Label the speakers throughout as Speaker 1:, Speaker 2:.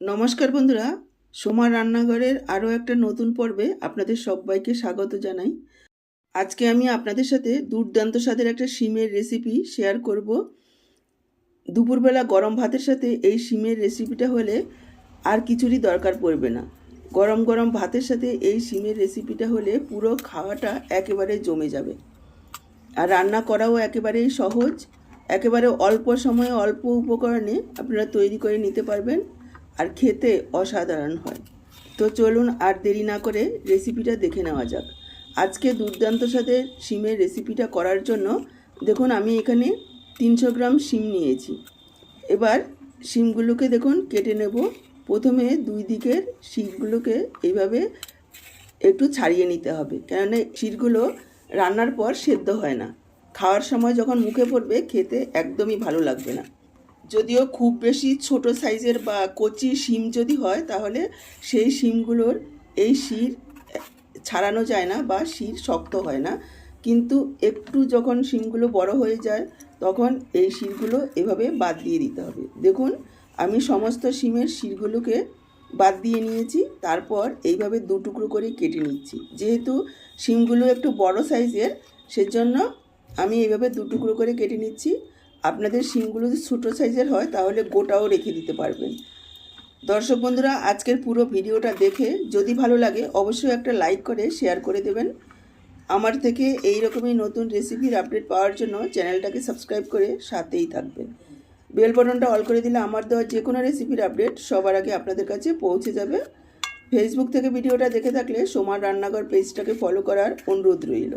Speaker 1: নমস্কার বন্ধুরা সোমার রান্নাঘরের আরও একটা নতুন পর্বে আপনাদের সবাইকে স্বাগত জানাই। আজকে আমি আপনাদের সাথে দুর্দান্ত স্বাদের একটা শিমের রেসিপি শেয়ার করব। দুপুরবেলা গরম ভাতের সাথে এই শিমের রেসিপিটা হলে আর কিছুরই দরকার পড়বে না। গরম গরম ভাতের সাথে এই শিমের রেসিপিটা হলে পুরো খাওয়াটা একেবারে জমে যাবে। আর রান্না করাও একেবারেই সহজ। একেবারে অল্প সময়ে অল্প উপকরণে আপনারা তৈরি করে নিতে পারবেন। আর খেতে অসাধারণ হয়। তো চলুন আর দেরি না করে রেসিপিটা দেখে নেওয়া যাক। আজকে দুর্দান্ত সাথে শিমের রেসিপিটা করার জন্য দেখুন আমি এখানে তিনশো গ্রাম শিম নিয়েছি। এবার শিমগুলোকে দেখুন কেটে নেব। প্রথমে দুই দিকের শিরগুলোকে এইভাবে একটু ছাড়িয়ে নিতে হবে। কেননা শিরগুলো রান্নার পর সেদ্ধ হয় না। খাওয়ার সময় যখন মুখে পড়বে, খেতে একদমই ভালো লাগবে না। যদিও খুব বেশি ছোট সাইজের বা কচি শিম যদি হয়, তাহলে সেই শিমগুলোর এই শির ছাড়ানো যায় না বা শির শক্ত হয় না। কিন্তু একটু যখন শিমগুলো বড় হয়ে যায়, তখন এই শিরগুলো এভাবে বাদ দিয়ে দিতে হবে। দেখুন, আমি সমস্ত শিমের শিরগুলোকে বাদ দিয়ে নিয়েছি, তারপর এইভাবে দু টুকরো করে কেটে নিচ্ছি। যেহেতু শিমগুলো একটু বড় সাইজের, সেজন্য আমি এইভাবে দু টুকরো করে কেটে নিচ্ছি। আপনাদের শিমগুলো যদি ছোটো সাইজের হয়, তাহলে গোটাও রেখে দিতে পারবেন। দর্শক বন্ধুরা, আজকের পুরো ভিডিওটা দেখে যদি ভালো লাগে, অবশ্যই একটা লাইক করে, শেয়ার করে দেবেন। আমার থেকে এই রকমই নতুন রেসিপির আপডেট পাওয়ার জন্য চ্যানেলটাকে সাবস্ক্রাইব করে সাথেই থাকবেন। বেল বটনটা অল করে দিলে আমার দেওয়া যে কোনো রেসিপির আপডেট সবার আগে আপনাদের কাছে পৌঁছে যাবে। ফেসবুক থেকে ভিডিওটা দেখে থাকলে সোমার রান্নাঘর পেজটাকে ফলো করার অনুরোধ রইল।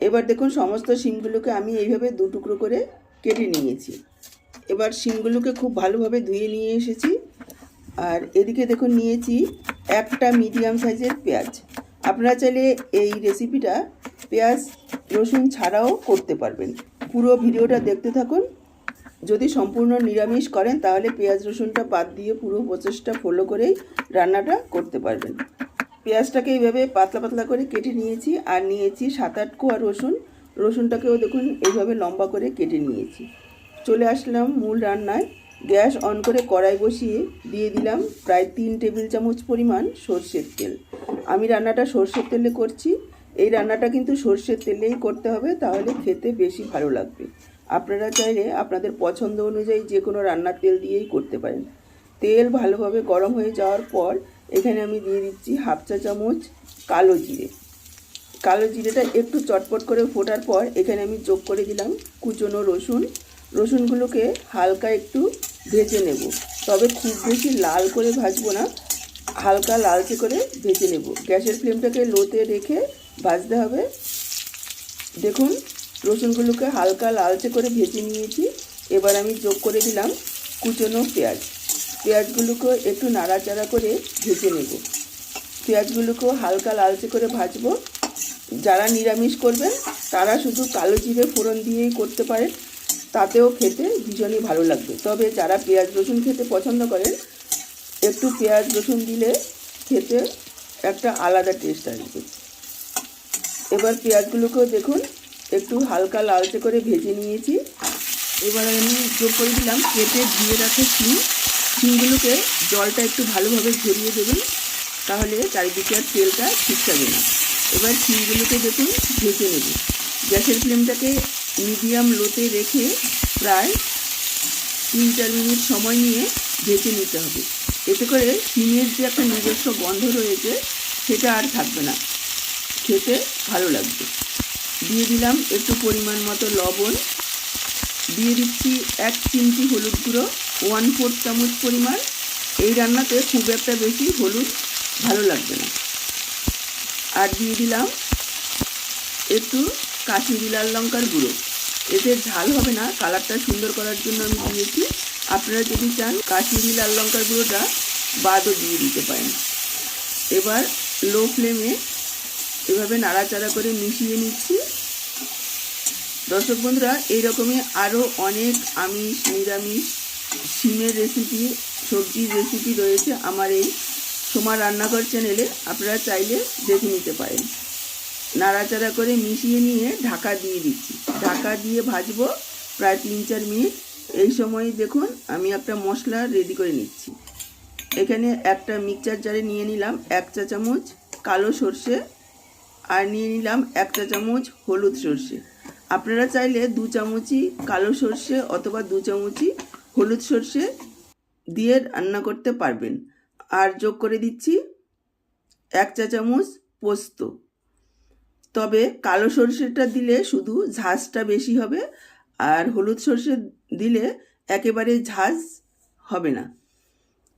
Speaker 1: এবার দেখুন, সমস্ত শিমগুলোকে আমি এইভাবে দু টুকরো করে কেটে নিয়েছি। এবার শিমগুলোকে খুব ভালোভাবে ধুয়ে নিয়ে এসেছি। আর এদিকে দেখুন নিয়েছি একটা মিডিয়াম সাইজের পেঁয়াজ। আপনারা চাইলে এই রেসিপিটা পেঁয়াজ, রসুন ছাড়াও করতে পারবেন। পুরো ভিডিওটা দেখতে থাকুন। যদি সম্পূর্ণ নিরামিষ করেন, তাহলে পেঁয়াজ, রসুনটা বাদ দিয়ে পুরো প্রচেষ্টা ফলো করেই রান্নাটা করতে পারবেন। পেঁয়াজটাকে এইভাবে পাতলা পাতলা করে কেটে নিয়েছি। আর নিয়েছি সাত আট কোয়া রসুন। রসুনটাকেও দেখুন এইভাবে লম্বা করে কেটে নিয়েছি। চলে আসলাম মূল রান্নায়। গ্যাস অন করে কড়াই বসিয়ে দিয়ে দিলাম প্রায় তিন টেবিল চামচ পরিমাণ সর্ষের তেল। আমি রান্নাটা সর্ষের তেলে করছি। এই রান্নাটা কিন্তু সর্ষের তেলেই করতে হবে, তাহলে খেতে বেশি ভালো লাগবে। আপনারা চাইলে আপনাদের পছন্দ অনুযায়ী যে কোনো রান্নার তেল দিয়েই করতে পারেন। তেল ভালোভাবে গরম হয়ে যাওয়ার পর এখানে আমি দিয়ে দিচ্ছি হাফ চা চামচ কালো জিরে। কালো জিরেটা একটু চটপট করে ফোটার পর এখানে আমি যোগ করে দিলাম কুচনো রসুন। রসুনগুলোকে হালকা একটু ভেজে নেব। তবে খুব বেশি লাল করে ভাজবো না, হালকা লালচে করে ভেজে নেব। গ্যাসের ফ্লেমটাকে লোতে রেখে ভাজতে হবে। দেখুন, রসুনগুলোকে হালকা লালচে করে ভেজে নিয়েছি। এবার আমি যোগ করে দিলাম কুচনো পেঁয়াজ। পেঁয়াজগুলোকে একটু নাড়াচাড়া করে ভেজে নেব। পেঁয়াজগুলোকেও হালকা লালচে করে ভাজবো। যারা নিরামিষ করবেন, তারা শুধু কালো জিরে ফোড়ন দিয়েই করতে পারেন। তাতেও খেতে ভীষণই ভালো লাগবে। তবে যারা পেঁয়াজ রসুন খেতে পছন্দ করেন, একটু পেঁয়াজ রসুন দিলে খেতে একটা আলাদা টেস্ট আসবে। এবার পেঁয়াজগুলোকেও দেখুন, একটু হালকা লালচে করে ভেজে নিয়েছি। এবার আমি যোগ করে দিলাম কেটে ধুয়ে রাখা শিম। শিমগুলোকে জলটা একটু ভালোভাবে ঝরিয়ে দেবেন, তাহলে চারিদিকে আর তেলটা ছিটকাবে না। এবার শিমগুলোকে দেখুন ভেজে নেব গ্যাসের ফ্লেমটাকে মিডিয়াম লোতে রেখে প্রায় তিন চার মিনিট সময় নিয়ে ভেজে নিতে হবে। এতে করে শিমের যে একটা নিজস্ব গন্ধ রয়েছে, সেটা আর থাকবে না। খেতে ভালো লাগবে। দিয়ে দিলাম একটু পরিমাণ মতো লবণ। দিয়ে দিচ্ছি এক চিমটি হলুদ গুঁড়ো ওয়ান ফোর চামচ পরিমাণ। এই রান্নাতে খুব একটা বেশি হলুদ ভালো লাগবে না। আর দিয়ে দিলাম একটু কাশ্মীরি লাল লঙ্কার গুঁড়ো। এতে ঝাল হবে না, কালারটা সুন্দর করার জন্য আমি দিয়েছি। আপনারা যদি চান কাশ্মীরি লাল লঙ্কার গুঁড়োটা বাদও দিয়ে দিতে পারেন। এবার লো ফ্লেমে এভাবে নাড়াচাড়া করে মিশিয়ে নিচ্ছি। দর্শক বন্ধুরা, এইরকমই আরও অনেক আমিষ, নিরামিষ, শিমের রেসিপি সবজির রেসিপি রয়েছে আমার এই সোমা রান্নাঘর চ্যানেলে আপনারা চাইলে দেখে নিতে পারেন। নাড়াচাড়া করে মিশিয়ে নিয়ে ঢাকা দিয়ে দিচ্ছি। ঢাকা দিয়ে ভাজবো প্রায় তিন চার মিনিট। এই সময় দেখুন, আমি একটা মশলা রেডি করে নিচ্ছি। এখানে একটা মিক্সচার জারে নিয়ে নিলাম এক চা চামচ কালো সর্ষে আর নিয়ে নিলাম এক চা চামচ হলুদ সর্ষে। আপনারা চাইলে দু চামচই কালো সর্ষে অথবা দু চামচই হলুদ সর্ষে দিয়ে রান্না করতে পারবেন। আর যোগ করে দিচ্ছি এক চা চামচ পোস্ত। তবে কালো সর্ষেটা দিলে শুধু ঝাঁঝটা বেশি হবে আর হলুদ সর্ষে দিলে একেবারে ঝাঁঝ হবে না।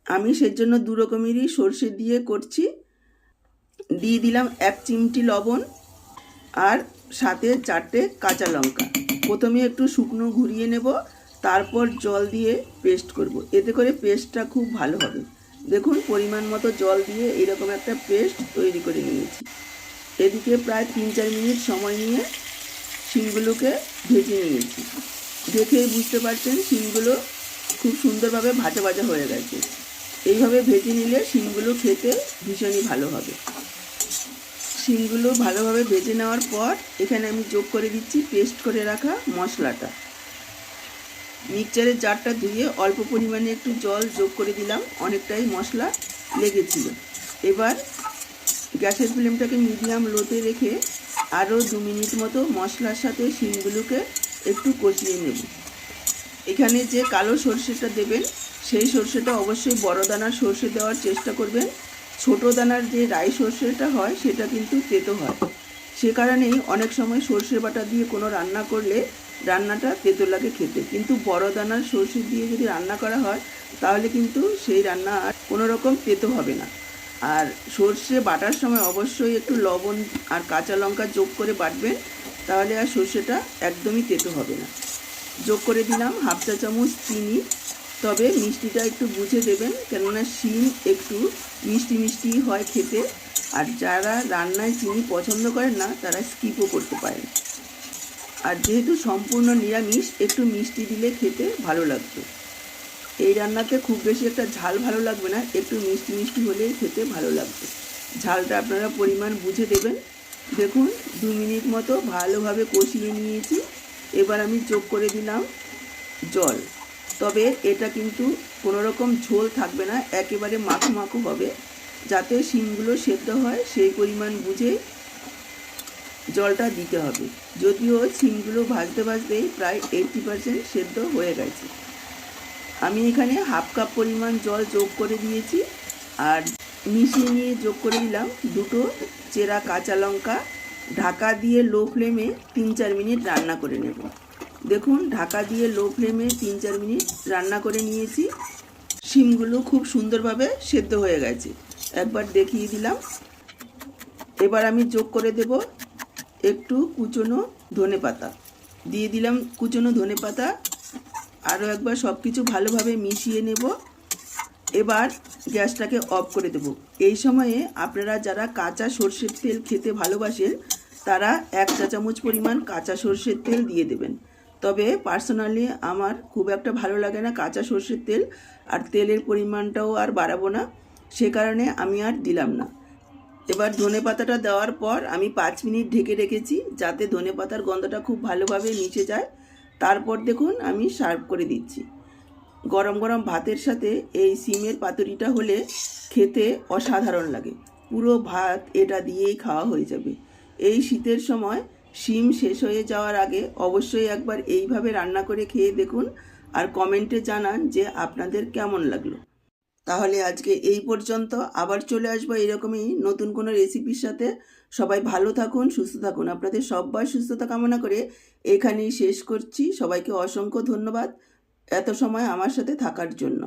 Speaker 1: আমি সেজন্য দু রকমেরই সর্ষে দিয়ে করছি। দিয়ে দিলাম এক চিমটি লবণ আর সাথে চারটে কাঁচা লঙ্কা। প্রথমে একটু শুকনো ঘুরিয়ে নেব, তারপর জল দিয়ে পেস্ট করব। এতে করে পেস্টটা খুব ভালো হবে। দেখুন, পরিমাণ মতো জল দিয়ে এরকম একটা পেস্ট তৈরি করে নিয়েছি। এদিকে প্রায় তিন চার মিনিট সময় নিয়ে শিমগুলোকে ভেজে নিয়েছি। দেখেই বুঝতে পারছেন, শিমগুলো খুব সুন্দরভাবে ভাজা ভাজা হয়ে গেছে। এইভাবে ভেজে নিলে শিমগুলো খেতে ভীষণই ভালো হবে। শিমগুলো ভালোভাবে ভেজে নেওয়ার পর এখানে আমি যোগ করে দিচ্ছি পেস্ট করে রাখা মশলাটা। মিক্সচারের জারটা ধুয়ে অল্প পরিমাণে একটু জল যোগ করে দিলাম। অনেকটাই মশলা লেগেছিল। এবার গ্যাসের ফ্লেমটাকে মিডিয়াম লোতে রেখে আরও দু মিনিট মতো মশলার সাথে শিমগুলোকে একটু কষিয়ে নেব। এখানে যে কালো সর্ষেটা দেবেন, সেই সর্ষেটা অবশ্যই বড় দানার সর্ষে দেওয়ার চেষ্টা করবেন। ছোট দানার যে রাই সর্ষেটা হয়, সেটা কিন্তু তেতো হয়। সে কারণেই অনেক সময় সর্ষে বাটা দিয়ে কোনো রান্না করলে রান্নাটা তেতো লাগে খেতে। কিন্তু বড় দানার সর্ষে দিয়ে যদি রান্না করা হয়, তাহলে কিন্তু সেই রান্না আর কোনো রকম তেতো হবে না। আর সর্ষে বাটার সময় অবশ্যই একটু লবণ আর কাঁচা লঙ্কা যোগ করে বাটবেন, তাহলে আর সর্ষেটা একদমই তেতো হবে না। যোগ করে দিলাম হাফ চা চামচ চিনি। তবে মিষ্টিটা একটু বুঝে দেবেন, কেননা শিম একটু মিষ্টি মিষ্টি হয় খেতে। আর যারা রান্নায় চিনি পছন্দ করেন না, তারা স্কিপও করতে পারেন। আর যেহেতু সম্পূর্ণ নিরামিষ, একটু মিষ্টি দিলে খেতে ভালো লাগতো। এই রান্নাতে খুব বেশি একটা ঝাল ভালো লাগবে না, একটু মিষ্টি মিষ্টি হলেই খেতে ভালো লাগবে। ঝালটা আপনারা পরিমাণ বুঝে দেবেন। দেখুন, দু মিনিট মতো ভালোভাবে কষিয়ে নিয়েছি। এবার আমি যোগ করে দিলাম জল। তবে এটা কিন্তু কোনো রকম ঝোল থাকবে না, একেবারে মাখো মাখো হবে। যাতে শিমগুলো সেদ্ধ হয়, সেই পরিমাণ বুঝে জলটা দিতে হবে। যদিও শিমগুলো ভাজতে ভাজতেই প্রায় এইটটি পারসেন্ট সেদ্ধ হয়ে গেছে। আমি এখানে হাফ কাপ পরিমাণ জল যোগ করে দিয়েছি আর মিশিয়ে নিয়ে যোগ করে দিলাম দুটো চেরা কাঁচা লঙ্কা। ঢাকা দিয়ে লো ফ্লেমে তিন চার মিনিট রান্না করে নেব। দেখুন, ঢাকা দিয়ে লো ফ্লেমে তিন চার মিনিট রান্না করে নিয়েছি। শিমগুলো খুব সুন্দরভাবে সেদ্ধ হয়ে গেছে। একবার দেখিয়ে দিলাম। এবার আমি যোগ করে দেব একটু কুচনো ধনে পাতা। দিয়ে দিলাম কুচনো ধনে পাতা। আরও একবার সব কিছু ভালোভাবে মিশিয়ে নেব। এবার গ্যাসটাকে অফ করে দেব। এই সময়ে আপনারা যারা কাঁচা সর্ষের তেল খেতে ভালোবাসেন, তারা এক চা চামচ পরিমাণ কাঁচা সর্ষের তেল দিয়ে দেবেন। তবে পার্সোনালি আমার খুব একটা ভালো লাগে না কাঁচা সর্ষের তেল, আর তেলের পরিমাণটাও আর বাড়াবো না। সে কারণে আমি আর দিলাম না। এবার ধনে পাতাটা দেওয়ার পর আমি পাঁচ মিনিট ঢেকে রেখেছি যাতে ধনে পাতার গন্ধটা খুব ভালোভাবে মিশে যায়। তারপর দেখুন আমি সার্ভ করে দিচ্ছি। গরম গরম ভাতের সাথে এই সিমের পাতুরিটা হলে খেতে অসাধারণ লাগে। পুরো ভাত এটা দিয়েই খাওয়া হয়ে যাবে। এই শীতের সময় শিম শেষ হয়ে যাওয়ার আগে অবশ্যই একবার এইভাবে রান্না করে খেয়ে দেখুন আর কমেন্টে জানান যে আপনাদের কেমন লাগল। তাহলে আজকে এই পর্যন্ত। আবার চলে আসব এরকমই নতুন কোনো রেসিপির সাথে। সবাই ভালো থাকুন, সুস্থ থাকুন। আপনাদের সবাই সুস্থতা কামনা করে এখানেই শেষ করছি। সবাইকে অসংখ্য ধন্যবাদ এত সময় আমার সাথে থাকার জন্য।